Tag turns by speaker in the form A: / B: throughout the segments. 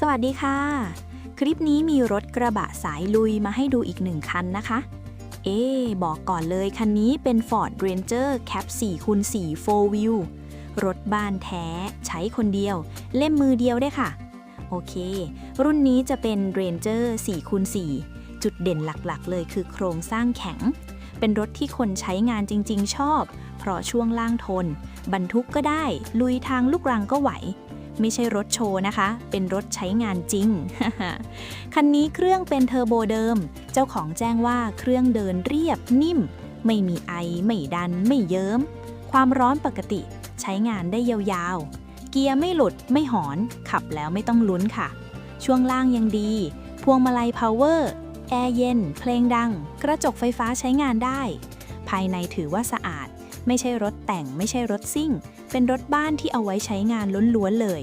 A: สวัสดีค่ะ คลิปนี้มีรถกระบะสายลุยมาให้ดูอีกหนึ่งคันนะคะ เอ๊บอกก่อนเลยคันนี้เป็น Ford Ranger Cap 4คูณ4 4 Wheel รถบ้านแท้ใช้คนเดียว เล่มมือเดียวได้ค่ะ โอเค รุ่นนี้จะเป็น Ranger 4คูณ4จุดเด่นหลักๆ เลยคือโครงสร้างแข็ง เป็นรถที่คนใช้งานจริง ๆ ชอบ เพราะช่วงล่างทน บรรทุกก็ได้ ลุยทางลูกรังก็ไหว ไม่ใช่รถโชว์นะคะ เป็นรถใช้งานจริง คันนี้เครื่องเป็นเทอร์โบเดิม เจ้าของแจ้งว่าเครื่องเดินเรียบนิ่ม ไม่มีไอ ไม่ดัน ไม่เยิ้ม ความร้อนปกติ ใช้งานได้ยาวๆ เกียร์ไม่หลุด ไม่หอน ขับแล้วไม่ต้องลุ้นค่ะ ช่วงล่างยังดี พวงมาลัยพาวเวอร์ แอร์เย็น เพลงดัง กระจกไฟฟ้าใช้งานได้ ภายในถือว่าสะอาด ไม่ใช่รถแต่งไม่ใช่รถซิ่ง เป็นรถบ้านที่เอาไว้ใช้งานล้วนๆเลย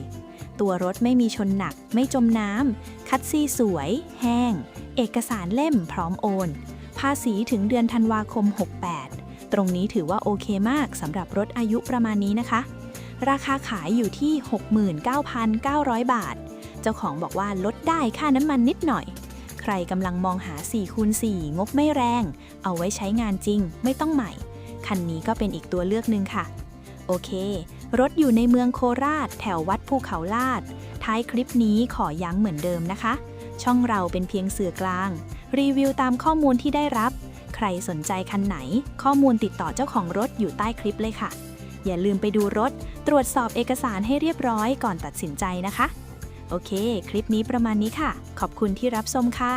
A: ตัวรถไม่มีชนหนัก ไม่จมน้ำ คัดซีสวย แห้ง เอกสารเล่มพร้อมโอน ภาษีถึงเดือนธันวาคม 68 ตรงนี้ถือว่าโอเคมากสำหรับรถอายุประมาณนี้นะคะ ราคาขายอยู่ที่ 69,900 บาท เจ้าของบอกว่าลดได้ค่าน้ำมันนิดหน่อยใครกำลังมองหา4คูณ4งบไม่แรง เอาไว้ใช้งานจริง ไม่ต้องใหม่ คันนี้ก็เป็นอีกตัวเลือกหนึ่งค่ะ โอเค รถอยู่ในเมืองโคราช แถววัดภูเขาลาด ท้ายคลิปนี้ขอย้ำเหมือนเดิมนะคะ ช่องเราเป็นเพียงสื่อกลาง รีวิวตามข้อมูลที่ได้รับ ใครสนใจคันไหน ข้อมูลติดต่อเจ้าของรถอยู่ใต้คลิปเลยค่ะ อย่าลืมไปดูรถ ตรวจสอบเอกสารให้เรียบร้อยก่อนตัดสินใจนะคะ โอเค คลิปนี้ประมาณนี้ค่ะ ขอบคุณที่รับชมค่ะ